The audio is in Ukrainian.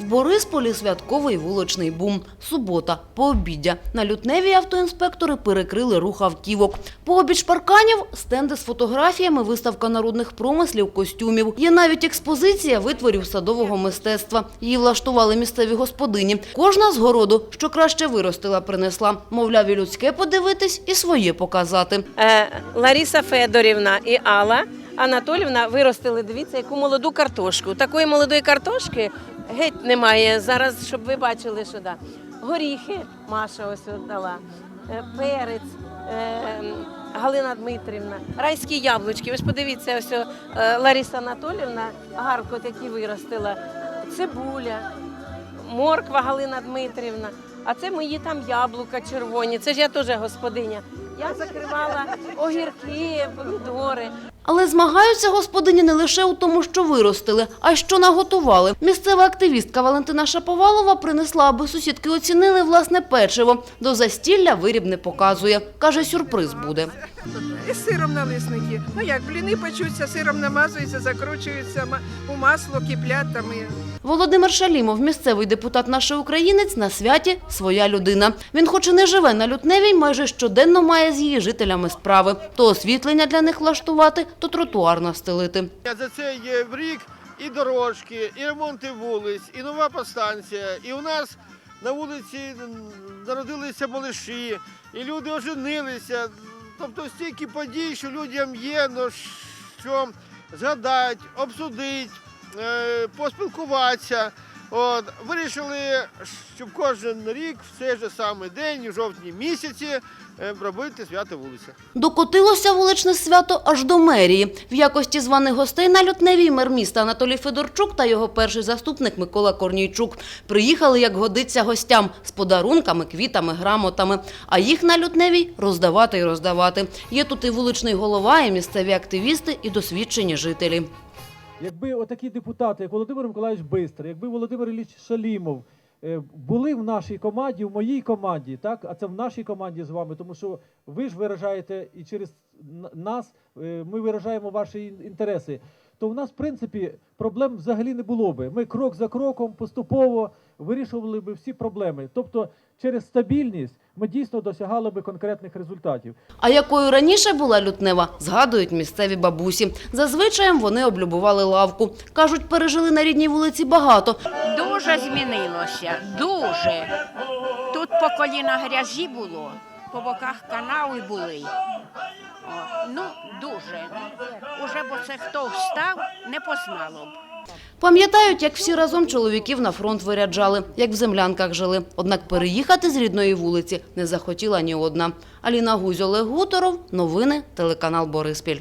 В Борисполі святковий вуличний бум. Субота, пообіддя. На лютневій автоінспектори перекрили рух автівок. Пообіч парканів – стенди з фотографіями, виставка народних промислів, костюмів. Є навіть експозиція витворів садового мистецтва. Її влаштували місцеві господині. Кожна з городу, що краще виростила, принесла. Мовляв, і людське подивитись, і своє показати. Е, Лариса Федорівна і Алла Анатолівна виростили, дивіться, яку молоду картошку. Такої молодої картошки геть немає зараз, щоб ви бачили, що да. Горіхи Маша ось дала, е, перець. е, Галина Дмитрівна, райські яблучки. Ви ж подивіться, ось е, Лариса Анатолівна гарко такі виростила. Цибуля, морква Галина Дмитрівна. А це мої там яблука червоні. Це ж я теж господиня. Я закривала огірки, помідори. Але змагаються господині не лише у тому, що виростили, а й що наготували. Місцева активістка Валентина Шаповалова принесла, аби сусідки оцінили власне печиво. До застілля виріб не показує. Каже, сюрприз буде. І сиром налисники. Ну як бліни печуться, сиром намазуються, закручуються ма- у масло, киплять там і Володимир Шалімов, місцевий депутат «Наший українець», на святі своя людина. Він хоч і не живе на Лютневій, майже щоденно має з її жителями справи. То освітлення для них влаштувати, то тротуар настелити. За цей е, рік і дорожки, і ремонти вулиць, і нова подстанція. І у нас на вулиці народилися малиші, і люди оженилися. Тобто стільки подій, що людям є ну, що згадати, обсудити, е, поспілкуватися. От, вирішили, щоб кожен рік в цей же самий день, у жовтні місяці, е, робити свято вулиці. Докотилося вуличне свято аж до мерії. В якості званих гостей на Лютневій мер міста Анатолій Федорчук та його перший заступник Микола Корнійчук приїхали, як годиться гостям, з подарунками, квітами, грамотами. А їх на Лютневій роздавати і роздавати. Є тут і вуличний голова, і місцеві активісти, і досвідчені жителі. Якби отакі депутати, як Володимир Миколаївич Бистрий, якби Володимир Ілліч Шалімов е, були в нашій команді, в моїй команді, так, а це в нашій команді з вами, тому що ви ж виражаєте і через нас е, ми виражаємо ваші інтереси. То в нас, в принципі, проблем взагалі не було би. Ми крок за кроком поступово вирішували би всі проблеми. Тобто, через стабільність ми дійсно досягали би конкретних результатів. А якою раніше була лютнева, згадують місцеві бабусі. Зазвичай вони облюбували лавку. Кажуть, пережили на рідній вулиці багато. Дуже змінилося, дуже. Тут по коліна грязі було, по боках канави були. О, ну, дуже. Уже бо це хто встав, не познало б. Пам'ятають, як всі разом чоловіків на фронт виряджали, як в землянках жили. Однак переїхати з рідної вулиці не захотіла ні одна. Аліна Гузь, Олег Гуторов. Новини, телеканал Бориспіль.